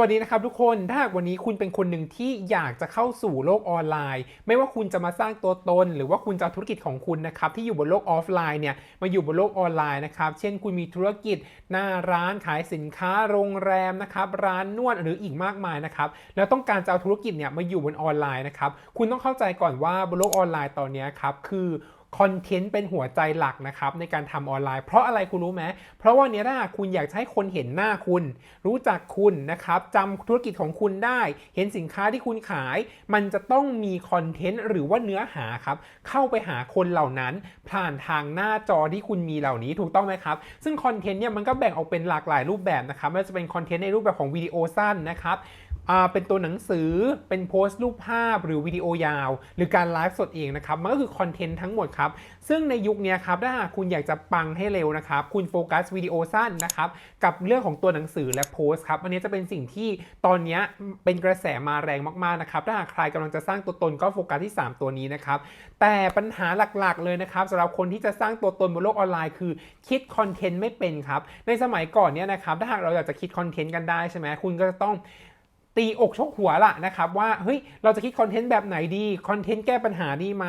วัสดีนะครับทุกคนถ้าวันนี้คุณเป็นคนหนึ่งที่อยากจะเข้าสู่โลกออนไลน์ ไม่ว่าคุณจะมาสร้างตัวตน หรือว่าคุณจะธุรกิจของคุณนะครับที่อยู่บนโลกออฟไลน์เนี่ยมาอยู่บนโลกออนไลน์นะครับเช่นคุณมีธุรกิจหน้าร้านขายสินค้าโรงแรมนะครับร้านนวดหรืออีกมากมายนะครับแล้วต้องการจะเอาธุรกิจเนี่ยมาอยู่บนออนไลน์นะครับคุณต้องเข้าใจก่อนว่าบนโลกออนไลน์ตอนนี้ครับคือ คอนเทนต์เป็นหัวใจหลักนะครับในการทำออนไลน์ เพราะอะไรคุณรู้ไหมเพราะว่าเนี้ยถ้าคุณอยากจะให้คนเห็นหน้าคุณ รู้จักคุณนะครับจำธุรกิจของคุณได้ เห็นสินค้าที่คุณขาย มันจะต้องมีคอนเทนต์หรือว่าเนื้อหาครับเข้าไปหาคนเหล่านั้น ผ่านทางหน้าจอที่คุณมีเหล่านี้ถูกต้องไหมครับ ซึ่งคอนเทนต์เนี่ยมันก็แบ่งออกเป็นหลากหลายรูปแบบนะครับไม่ว่าจะเป็นคอนเทนต์ในรูปแบบของวิดีโอสั้นนะครับ เป็นตัวหนังสือเป็นโพสต์รูปภาพหรือวิดีโอยาว หรือการไลฟ์สดเองนะครับ มันก็คือคอนเทนต์ทั้งหมดครับ ซึ่งในยุคนี้ครับถ้าหากคุณอยากจะปังให้เร็วนะครับ คุณโฟกัสวิดีโอสั้นนะครับกับเรื่องของตัวหนังสือและโพสต์ครับอันนี้จะเป็นสิ่งที่ตอนนี้เป็นกระแสมาแรงมากๆนะครับถ้าหากใครกำลังจะสร้างตัวตนก็โฟกัสที่ 3 ตัวนี้นะครับแต่ปัญหาหลักๆ เลยนะครับสำหรับคนที่จะสร้างตัวตนบนโลกออนไลน์ คือคิดคอนเทนต์ไม่เป็นครับในสมัยก่อนเนี่ยนะครับถ้าหากเราอยากจะคิดคอนเทนต์กันได้ใช่ไหมคุณก็จะต้อง ตีอกชกหัวล่ะนะครับว่าเฮ้ยเราจะคิดคอนเทนต์แบบไหนดีคอนเทนต์แก้ปัญหาดีไหม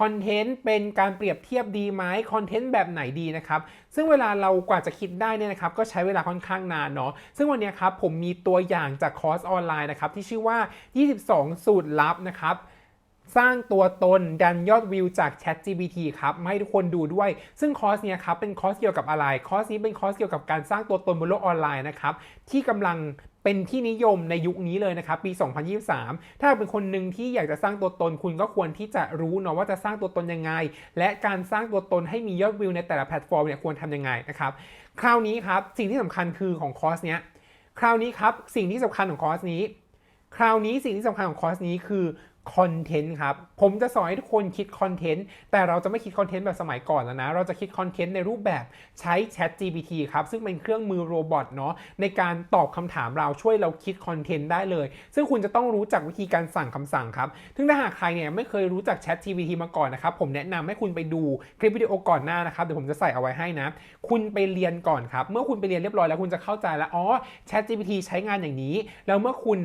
คอนเทนต์เป็นการเปรียบเทียบดีไหมคอนเทนต์แบบไหนดีนะครับซึ่งเวลาเรากว่าจะคิดได้เนี่ยนะครับก็ใช้เวลาค่อนข้างนานเนาะซึ่งวันนี้ครับผมมีตัวอย่างจากคอร์สออนไลน์นะครับที่ชื่อว่า 22 สูตรลับนะครับสร้างตัวตนดันยอดวิวจาก ChatGPT ครับมาให้ทุกคนดูด้วย ซึ่งคอร์สเนี้ยครับเป็นคอร์สเกี่ยวกับอะไร คอร์สนี้เป็นคอร์สเกี่ยวกับการสร้างตัวตนบนโลกออนไลน์นะครับที่กำลัง เป็นที่นิยมในยุคนี้เลยนะครับปี 2023 ถ้าเป็นคนหนึ่งที่อยากจะสร้างตัวตนคุณก็ควรที่จะรู้เนาะว่าจะสร้างตัวตนยังไง และการสร้างตัวตนให้มียอดวิวในแต่ละแพลตฟอร์มเนี่ยควรทำยังไงนะครับคราวนี้ครับสิ่งที่สำคัญคือของคอร์สเนี้ยคราวนี้ครับสิ่งที่สำคัญของคอร์สนี้ คราวนี้สิ่งที่สำคัญของคอร์สนี้คือ คอนเทนต์ครับ ผมจะสอนให้ทุกคนคิดคอนเทนต์ แต่เราจะไม่คิดคอนเทนต์แบบสมัยก่อนแล้วนะ เราจะคิดคอนเทนต์ในรูปแบบใช้ Chat GPT ครับ ซึ่งเป็นเครื่องมือโรบอทเนาะในการตอบคำถามเราช่วยเราคิดคอนเทนต์ได้เลย ซึ่งคุณจะต้องรู้จักวิธีการสั่งคำสั่งครับซึ่งถ้าหากใครเนี่ยไม่เคยรู้จัก Chat GPT มาก่อนนะครับ ผมแนะนำให้คุณไปดูคลิปวิดีโอก่อนหน้านะครับ เดี๋ยวผมจะใส่เอาไว้ให้นะ คุณไปเรียนก่อนครับ เมื่อคุณไปเรียนเรียบร้อยแล้วคุณจะเข้าใจแล้ว อ๋อ Chat GPT ใช้งานอย่างนี้ แล้วเมื่อคุณ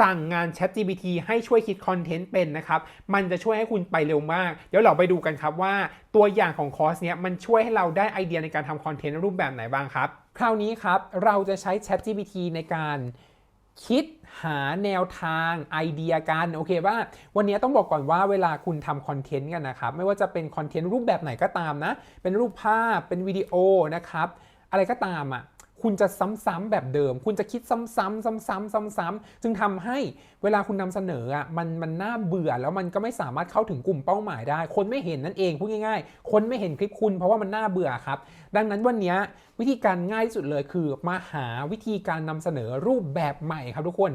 สั่งงาน Chat GPT ให้ช่วยคิดคอนเทนต์เป็นนะครับ มันจะช่วยให้คุณไปเร็วมาก เดี๋ยวเราไปดูกันครับว่าตัวอย่างของคอร์สเนี้ยมันช่วยให้เราได้ไอเดียในการทำคอนเทนต์รูปแบบไหนบ้างครับ คราวนี้ครับเราจะใช้ Chat GPT ในการคิดหาแนวทางไอเดียกันโอเคว่าวันนี้ต้องบอกก่อนว่าเวลาคุณทำคอนเทนต์กันนะครับ ไม่ว่าจะเป็นคอนเทนต์รูปแบบไหนก็ตามนะ เป็นรูปภาพเป็นวิดีโอนะครับ อะไรก็ตามอะ คุณจะซ้ำๆแบบเดิม คุณจะคิดซ้ำๆซ้ำๆซ้ำๆจึงทำให้เวลาคุณนำเสนออะมันมันน่าเบื่อแล้วมันก็ไม่สามารถเข้าถึงกลุ่มเป้าหมายได้ คนไม่เห็นนั่นเองพูดง่าย ๆ คนไม่เห็นคลิปคุณเพราะว่ามันน่าเบื่อครับ ดังนั้นวันนี้วิธีการง่ายที่สุดเลยคือ มาหาวิธีการนำเสนอรูปแบบใหม่ครับทุกคน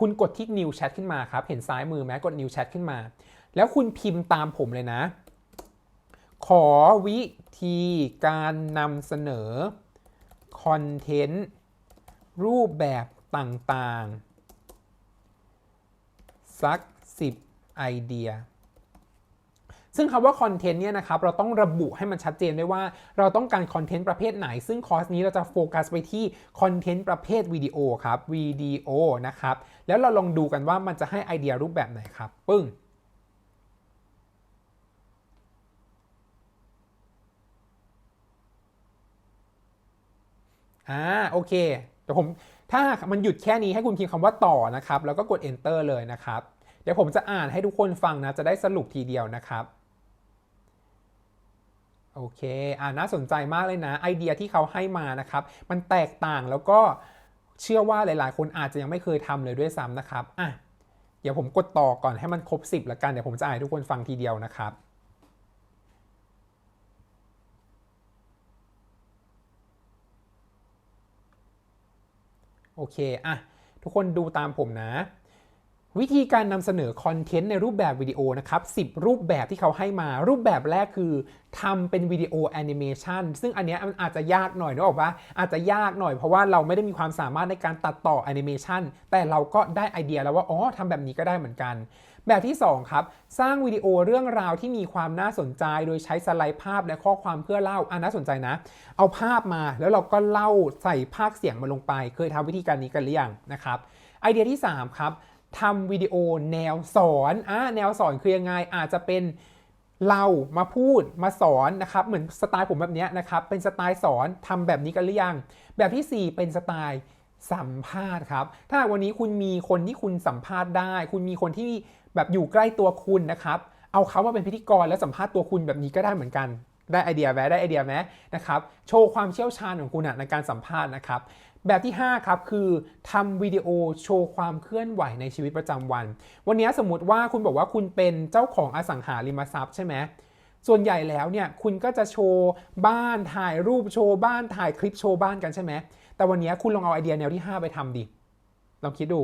คุณกดที่ New Chat ขึ้นมาครับเห็นซ้ายมือไหมกด New Chat ขึ้นมา แล้วคุณพิมพ์ตามผมเลยนะ ขอวิธีการนำเสนอ คอนเทนต์ รูปแบบต่างๆ สัก 10 ไอเดีย ซึ่งคำว่าคอนเทนต์เนี่ยนะครับ เราต้องระบุให้มันชัดเจนด้วยว่า เราต้องการคอนเทนต์ประเภทไหน ซึ่งคอร์สนี้เราจะโฟกัสไปที่คอนเทนต์ประเภทวิดีโอครับวิดีโอนะครับ แล้วเราลองดูกันว่ามันจะให้ไอเดียรูปแบบไหนครับ ปึ้ง อ่าโอเคเดี๋ยวผมถ้ามันหยุดแค่นี้ให้คุณพิมพ์คำว่าต่อนะครับ แล้วก็กด enter เลยนะครับ เดี๋ยวผมจะอ่านให้ทุกคนฟังนะจะได้สรุปทีเดียวนะครับโอเค อ่าน่าสนใจมากเลยนะ ไอเดียที่เขาให้มานะครับ มันแตกต่างแล้วก็เชื่อว่าหลาย ๆ คนอาจจะยังไม่เคยทำเลยด้วยซ้ำนะครับ อะ เดี๋ยวผมกดต่อก่อนให้มันครบ 10ละกัน เดี๋ยวผมจะอ่านให้ทุกคนฟังทีเดียวนะครับ โอเคอะทุกคนดูตามผมนะ วิธีการนำเสนอคอนเทนต์ในรูปแบบวิดีโอนะครับ 10 รูปแบบที่เขาให้มา รูปแบบแรกคือทำเป็นวิดีโอแอนิเมชันซึ่งอันเนี้ยมันอาจจะยากหน่อยนึกออกปะอาจจะยากหน่อยเพราะว่าเราไม่ได้มีความสามารถในการตัดต่อแอนิเมชันแต่เราก็ได้ไอเดียแล้วว่า อ๋อทำแบบนี้ก็ได้เหมือนกัน แบบที่ 2 ครับ สร้างวิดีโอเรื่องราวที่มีความน่าสนใจ โดยใช้สไลด์ภาพและข้อความเพื่อเล่าอ่าน่าสนใจนะ เอาภาพมาแล้วเราก็เล่าใส่ภาคเสียงมาลงไป เคยทำวิธีการนี้กันหรือยังนะครับไอเดียที่ 3 ครับ ทำวิดีโอแนวสอนอ่าแนวสอนคือยังไงอาจจะเป็นเรามาพูดมาสอนนะครับเหมือนสไตล์ผมแบบนี้นะครับเป็นสไตล์สอนทำแบบนี้กันหรือยัง แบบทีสี่ 4 เป็นสไตล์สัมภาษณ์ครับ ถ้าวันนี้คุณมีคนที่คุณสัมภาษณ์ได้ คุณมีคนที่แบบอยู่ใกล้ตัวคุณนะครับ เอาเขามาเป็นพิธีกรแล้วสัมภาษณ์ตัวคุณแบบนี้ก็ได้เหมือนกัน ได้ไอเดียไหมได้ไอเดียไหมนะครับ โชว์ความเชี่ยวชาญของคุณในการสัมภาษณ์นะครับ แบบที่ 5 ครับ คือทำวิดีโอโชว์ความเคลื่อนไหวในชีวิตประจำวัน วันนี้สมมติว่าคุณบอกว่าคุณเป็นเจ้าของอสังหาริมทรัพย์ใช่ไหมส่วนใหญ่แล้วเนี่ยคุณก็จะโชว์บ้านถ่ายรูปโชว์บ้านถ่ายคลิปโชว์บ้านกันใช่ไหมแต่วันนี้คุณลองเอาไอเดียแนวที่ 5 ไปทำดิลองคิดดู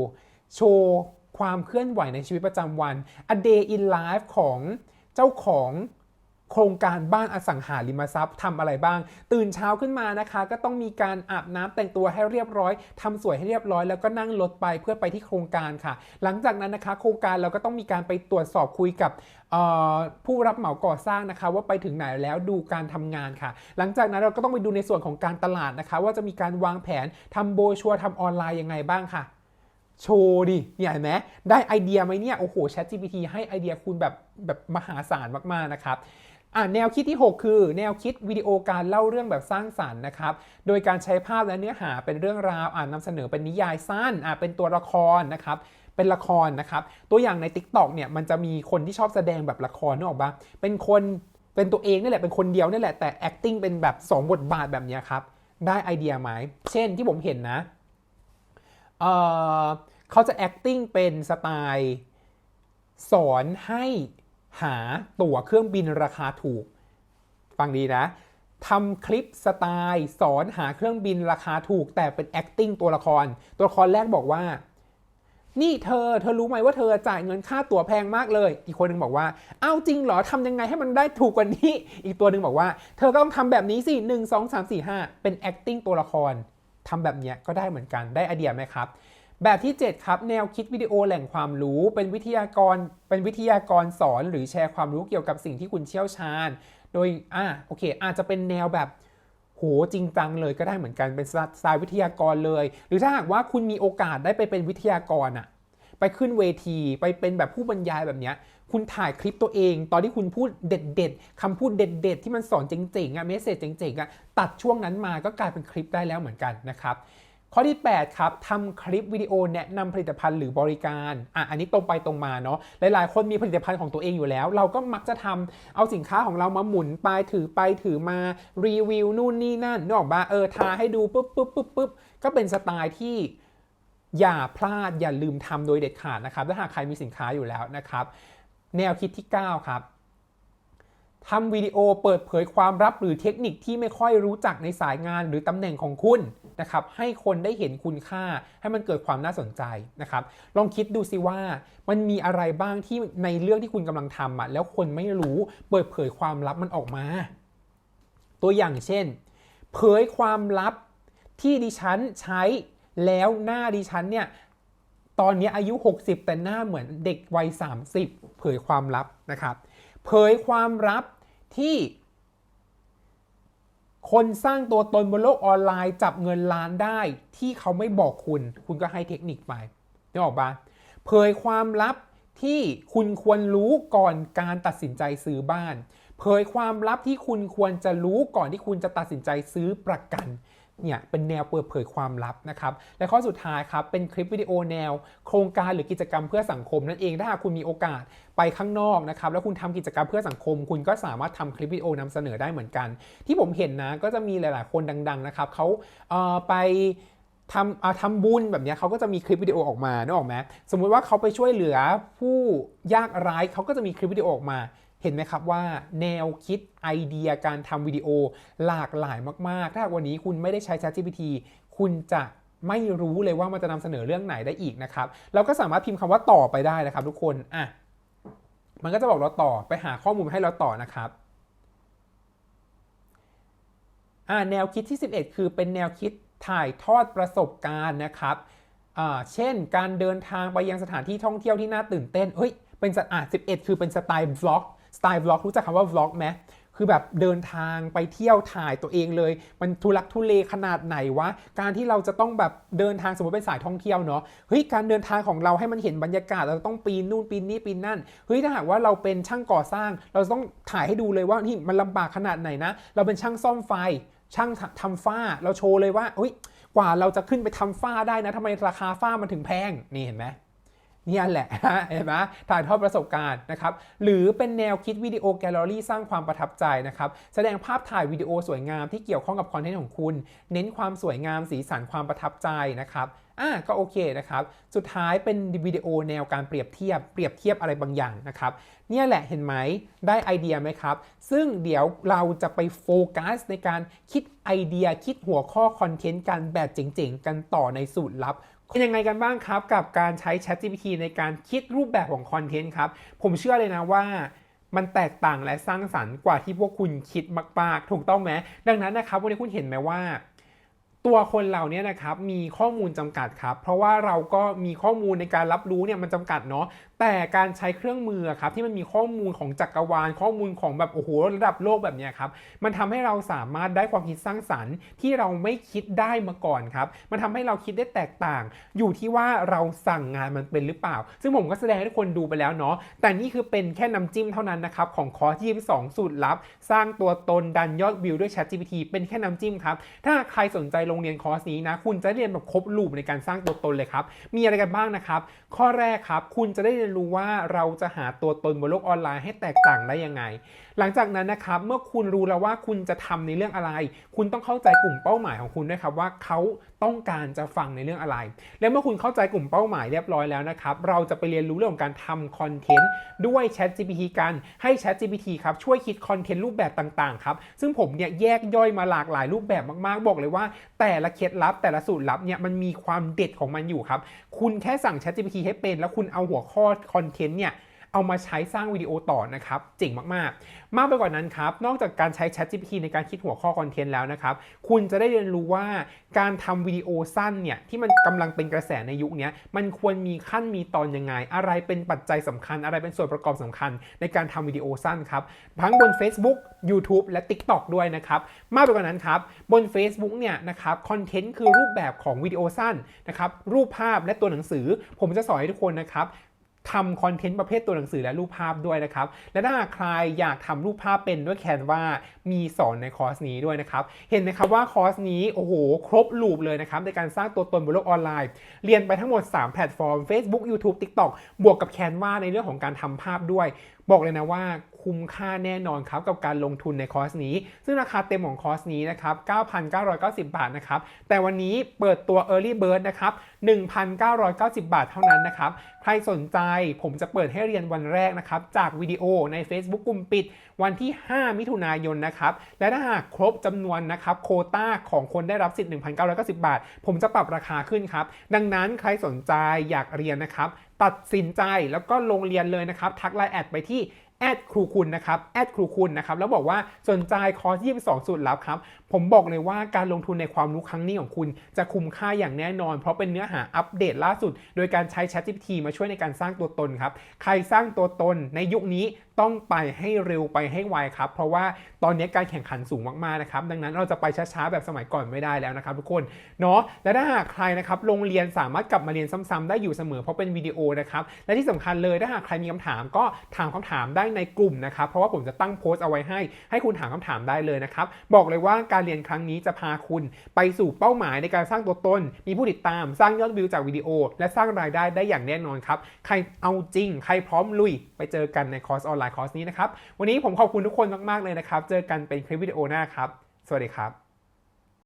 โชว์ความเคลื่อนไหวในชีวิตประจำวัน a day in life ของเจ้าของ โครงการบ้านอสังหาริมทรัพย์ทำอะไรบ้าง ตื่นเช้าขึ้นมานะคะ ก็ต้องมีการอาบน้ำแต่งตัวให้เรียบร้อยทำสวยให้เรียบร้อยแล้วก็นั่งรถไปเพื่อไปที่โครงการค่ะ หลังจากนั้นนะคะ โครงการเราก็ต้องมีการไปตรวจสอบคุยกับผู้รับเหมาก่อสร้างนะคะ ว่าไปถึงไหนแล้วดูการทำงานค่ะ หลังจากนั้นเราก็ต้องไปดูในส่วนของการตลาดนะคะ ว่าจะมีการวางแผนทำโบชัวร์ทำออนไลน์ยังไงบ้างค่ะ โชว์ดิเนี่ยเห็นไหมได้ไอเดียไหมเนี่ยโอ้โห ChatGPT ให้ไอเดียคุณแบบแบบมหาศาลมากๆนะครับ อ่าแนวคิดที่ 6 คือ แนวคิดวิดีโอการเล่าเรื่องแบบสร้างสรรค์นะครับ โดยการใช้ภาพและเนื้อหาเป็นเรื่องราวอ่านนำเสนอเป็นนิยายสั้นอ่าเป็นตัวละครนะครับเป็นละครนะครับ ตัวอย่างใน TikTok เนี่ยมันจะมีคนที่ชอบแสดงแบบละครนึกออกปะเป็นคนเป็นตัวเองนี่แหละเป็นคนเดียวนี่แหละแต่ acting เป็นแบบ 2 บทบาทแบบนี้ครับ ได้ไอเดียไหมเช่นที่ผมเห็นนะเออเขาจะ acting เป็นสไตล์ สอนให้ หาตั๋วเครื่องบินราคาถูก ฟังดีนะทำคลิปสไตล์สอนหาเครื่องบินราคาถูก แต่เป็น acting ตัวละคร ตัวละครแรกบอกว่า นี่เธอ เธอรู้ไหมว่าเธอจ่ายเงินค่าตั๋วแพงมากเลย อีกคนหนึงบอกว่า เอาจริงเหรอทำยังไงให้มันได้ถูกกว่านี้ อีกตัวหนึ่งบอกว่า เธอก็ต้องทำแบบนี้สิหนึ่งสองสามสี่ห้าเป็น acting ตัวละครทำแบบเนี้ยก็ได้เหมือนกันได้ไอเดียไหมครับ แบบที่ 7 ครับ แนวคิดวิดีโอแหล่งความรู้ เป็นวิทยากรเป็นวิทยากรสอนหรือแชร์ความรู้เกี่ยวกับสิ่งที่คุณเชี่ยวชาญ โดยอ่าโอเค อาจจะเป็นแนวแบบโหจริงจังเลยก็ได้เหมือนกันเป็นสไตล์วิทยากรเลย หรือถ้าหากว่าคุณมีโอกาสได้ไปเป็นวิทยากรอะไปขึ้นเวทีไปเป็นแบบผู้บรรยายแบบเนี้ยคุณถ่ายคลิปตัวเอง ตอนที่คุณพูดเด็ดๆคำพูดเด็ด ๆ ที่มันสอนเจ๋งๆอะเมสเซจเจ๋งๆอะตัดช่วงนั้นมาก็กลายเป็นคลิปได้แล้วเหมือนกันนะครับ ข้อที่ 8 ครับทำคลิปวิดีโอแนะนำผลิตภัณฑ์หรือบริการอะอันนี้ตรงไปตรงมาเนาะหลายๆ คนมีผลิตภัณฑ์ของตัวเองอยู่แล้ว เราก็มักจะทำเอาสินค้าของเรามาหมุนไปถือไปถือมารีวิวนู่นนี่นั่นนึกออกปะเออทาให้ดูปุ๊บปุ๊บปุ๊บปุ๊บก็เป็นสไตล์ที่อย่าพลาดอย่าลืมทำโดยเด็ดขาดนะครับถ้าหากใครมีสินค้าอยู่แล้วนะครับ แนวคิดที่ 9 ครับ ทำวิดีโอเปิดเผยความลับหรือเทคนิคที่ไม่ค่อยรู้จักในสายงานหรือตำแหน่งของคุณนะครับให้คนได้เห็นคุณค่าให้มันเกิดความน่าสนใจนะครับ ลองคิดดูสิว่ามันมีอะไรบ้างที่ในเรื่องที่คุณกำลังทำอะแล้วคนไม่รู้เปิดเผยความลับมันออกมา ตัวอย่างเช่น เผยความลับที่ดิฉันใช้แล้วหน้าดิฉันเนี่ยตอนนี้อายุ 60 แต่หน้าเหมือนเด็กวัย 30 เผยความลับนะครับ เผยความลับ ที่ คนสร้างตัวตนบนโลกออนไลน์จับเงินล้านได้ที่เขาไม่บอกคุณ คุณก็ให้เทคนิคไปนึกออกปะเผยความลับที่คุณควรรู้ก่อนการตัดสินใจซื้อบ้าน เผยความลับที่คุณควรจะรู้ก่อนที่คุณจะตัดสินใจซื้อประกัน เนี่ยเป็นแนวเปิดเผยความลับนะครับ และข้อสุดท้ายครับเป็นคลิปวิดีโอแนว โครงการหรือกิจกรรมเพื่อสังคมนั่นเองถ้าหากคุณมีโอกาสไปข้างนอกนะครับแล้วคุณทำกิจกรรมเพื่อสังคม คุณก็สามารถทำคลิปวิดีโอนำเสนอได้เหมือนกัน ที่ผมเห็นนะก็จะมีหลาย ๆ คนดัง ๆ นะครับเขาเอ่อไปทำอาทำบุญแบบนี้เขาก็จะมีคลิปวิดีโอออกมานึกออกไหมสมมุติว่าเขาไปช่วยเหลือผู้ยากไร้เขาก็จะมีคลิปวิดีโอออกมา เห็นไหมครับว่าแนวคิดไอเดียการทำวิดีโอหลากหลายมาก ๆ ถ้าวันนี้คุณไม่ได้ใช้ ChatGPT คุณจะไม่รู้เลยว่ามันจะนำเสนอเรื่องไหนได้อีกนะครับ เราก็สามารถพิมพ์คำว่าต่อไปได้นะครับ ทุกคนอะมันก็จะบอกเราต่อไปหาข้อมูลมาให้เราต่อนะครับอ่าแนวคิดที่ 11 คือเป็นแนวคิดถ่ายทอดประสบการณ์นะครับอ่าเช่น การเดินทางไปยังสถานที่ท่องเที่ยวที่น่าตื่นเต้นเฮ้ยเป็นสอ่า11 คือเป็นสไตล์บล็อก สไตล์บล็อกรู้จักคำว่าบล็อกไหมคือแบบเดินทางไปเที่ยวถ่ายตัวเองเลย มันทุลักทุเลขนาดไหนวะ การที่เราจะต้องแบบเดินทางสมมติเป็นสายท่องเที่ยวเนาะเฮ้ยการเดินทางของเราให้มันเห็นบรรยากาศเราต้องปีนนู่นปีนนี่ปีนนั่นเฮ้ยถ้าหากว่าเราเป็นช่างก่อสร้าง เราต้องถ่ายให้ดูเลยว่านี่มันลำบากขนาดไหนนะ เราเป็นช่างซ่อมไฟ ช่างทำฝ้า เราโชว์เลยว่าเฮ้ยกว่าเราจะขึ้นไปทำฝ้าได้นะทำไมราคาฝ้ามันถึงแพงนี่เห็นไหม นี่ยแหละเห็นไหมถ่ายทอดประสบการณ์นะครับ หรือเป็นแนวคิดวิดีโอแกลเลอรี่สร้างความประทับใจนะครับ แสดงภาพถ่ายวิดีโอสวยงามที่เกี่ยวข้องกับคอนเทนต์ของคุณ เน้นความสวยงามสีสันความประทับใจนะครับอะก็โอเคนะครับ สุดท้ายเป็นวิดีโอแนวการเปรียบเทียบ เปรียบเทียบอะไรบางอย่างนะครับ เนี่ยแหละเห็นไหม ได้ไอเดียไหมครับ ซึ่งเดี๋ยวเราจะไปโฟกัสในการคิดไอเดีย คิดหัวข้อคอนเทนต์กันแบบเจ๋งๆ กันต่อในสูตรลับ เป็นยังไงกันบ้างครับ กับการใช้ ChatGPT ในการคิดรูปแบบของคอนเทนต์ครับ ผมเชื่อเลยนะว่ามันแตกต่างและสร้างสรรค์กว่าที่พวกคุณคิดมาก ๆ ถูกต้องไหมดังนั้นนะครับวันนี้คุณเห็นไหมว่า ตัวคนเราเนี่ยนะครับมีข้อมูลจำกัดครับ เพราะว่าเราก็มีข้อมูลในการรับรู้เนี่ยมันจำกัดเนาะ แต่การใช้เครื่องมือครับที่มันมีข้อมูลของจักรวาล ข้อมูลของแบบโอ้โหระดับโลกแบบนี้ครับมันทำให้เราสามารถได้ความคิดสร้างสรรค์ ที่เราไม่คิดได้มาก่อนครับมันทำให้เราคิดได้แตกต่าง อยู่ที่ว่าเราสั่งงานมันเป็นหรือเปล่า ซึ่งผมก็แสดงให้ทุกคนดูไปแล้วเนาะแต่นี่คือเป็นแค่น้ำจิ้มเท่านั้นนะครับของคอร์ส22สูตรลับ สร้างตัวตนดันยอดวิวด้วย ChatGPT เป็นแค่น้ำจิ้มครับถ้าใครสนใจลงเรียนคอร์สนี้นะคุณจะเรียนแบบครบลูปในการสร้างตัวตนเลยครับมีอะไรกันบ้างนะครับข้อแรกครับคุณจะได้เรียนรู้ว่าเราจะหาตัวตนบนโลกออนไลน์ให้แตกต่างได้ยังไง หลังจากนั้นนะครับเมื่อคุณรู้แล้วว่าคุณจะทำในเรื่องอะไร คุณต้องเข้าใจกลุ่มเป้าหมายของคุณด้วยครับว่าเขาต้องการจะฟังในเรื่องอะไร และเมื่อคุณเข้าใจกลุ่มเป้าหมายเรียบร้อยแล้วนะครับเราจะไปเรียนรู้เรื่องของการทำคอนเทนต์ด้วย ChatGPT กันให้ ChatGPT ครับช่วยคิดคอนเทนต์รูปแบบต่างๆครับซึ่งผมเนี่ยแยกย่อยมาหลากหลายรูปแบบมากๆ บอกเลยว่า แต่ละเคล็ดลับแต่ละสูตรลับเนี่ยมันมีความเด็ดของมันอยู่ครับ คุณแค่สั่ง ChatGPT ให้เป็น แล้วคุณเอาหัวข้อคอนเทนต์เนี่ย เอามาใช้สร้างวิดีโอต่อนะครับเจ๋งมากๆ มากไปกว่านั้นครับ นอกจากการใช้ ChatGPT ในการคิดหัวข้อคอนเทนต์แล้วนะครับ คุณจะได้เรียนรู้ว่าการทำวิดีโอสั้นเนี่ยที่มันกำลังเป็นกระแสในยุคนี้มันควรมีขั้นมีตอนยังไง อะไรเป็นปัจจัยสำคัญ อะไรเป็นส่วนประกอบสำคัญ ในการทำวิดีโอสั้นครับทั้งบน Facebook YouTube และ TikTok ด้วยนะครับมากไปกว่านั้นครับบน Facebook เนี่ยนะครับคอนเทนต์คือรูปแบบของวิดีโอสั้นนะครับรูปภาพและตัวหนังสือ ผมจะสอนให้ทุกคนนะครับ ทำคอนเทนต์ประเภทตัวหนังสือและรูปภาพด้วยนะครับ และถ้าใครอยากทำรูปภาพเป็นด้วยแคนวามีสอนในคอร์สนี้ด้วยนะครับ เห็นไหมครับว่าคอร์สนี้โอ้โห ครบลูปเลยนะครับในการสร้างตัวตนบนโลกออนไลน์ เรียนไปทั้งหมด 3 แพลตฟอร์ม Facebook YouTube TikTok บวกกับแคนวาในเรื่องของการทำภาพด้วย บอกเลยนะว่าคุ้มค่าแน่นอนครับกับการลงทุนในคอร์สนี้ ซึ่งราคาเต็มของคอร์สนี้นะครับ 9,990 บาทนะครับ แต่วันนี้เปิดตัว Early Bird นะครับ 1,990 บาทเท่านั้นนะครับ ใครสนใจผมจะเปิดให้เรียนวันแรกนะครับ จากวิดีโอใน Facebook กลุ่มปิด วันที่ 5 มิถุนายนนะครับ และถ้าหากครบจำนวนนะครับโคต้าของคนได้รับสิทธิ์1,990 บาท ผมจะปรับราคาขึ้นครับ ดังนั้นใครสนใจอยากเรียนนะครับ ตัดสินใจแล้วก็ลงเรียนเลยนะครับ ทักไลน์แอดไปที่แอดครูคุณนะครับแอดครูคุณนะครับแล้วบอกว่าสนใจคอร์ส 22 สูตรลับครับ ผมบอกเลยว่าการลงทุนในความรู้ครั้งนี้ของคุณ จะคุ้มค่าอย่างแน่นอน เพราะเป็นเนื้อหาอัปเดตล่าสุด โดยการใช้ ChatGPT มาช่วยในการสร้างตัวตนครับ ใครสร้างตัวตนในยุคนี้ ต้องไปให้เร็วไปให้ไวครับ เพราะว่าตอนนี้การแข่งขันสูงมากๆนะครับ ดังนั้นเราจะไปช้าๆแบบสมัยก่อนไม่ได้แล้วนะครับทุกคนเนาะและถ้าหากใครนะครับโรงเรียนสามารถกลับมาเรียนซ้ำๆได้อยู่เสมอเพราะเป็นวิดีโอนะครับและที่สำคัญเลยถ้าหากใครมีคำถามก็ถามคำถามได้ในกลุ่มนะครับเพราะว่าผมจะตั้งโพสต์เอาไว้ให้ ให้คุณถามคำถามได้เลยนะครับบอกเลยว่าการเรียนครั้งนี้จะพาคุณไปสู่เป้าหมายในการสร้างตัวตน มีผู้ติดตามสร้างยอดวิวจากวิดีโอ และสร้างรายได้ได้อย่างแน่นอนครับใครเอาจริง ใครพร้อมลุยไปเจอกันในคอร์สออนไลน์คอร์สนี้นะครับ วันนี้ผมขอบคุณทุกคนมาก ๆ เลยนะครับ เจอกันเป็นคลิปวิดีโอหน้าครับ สวัสดีครับ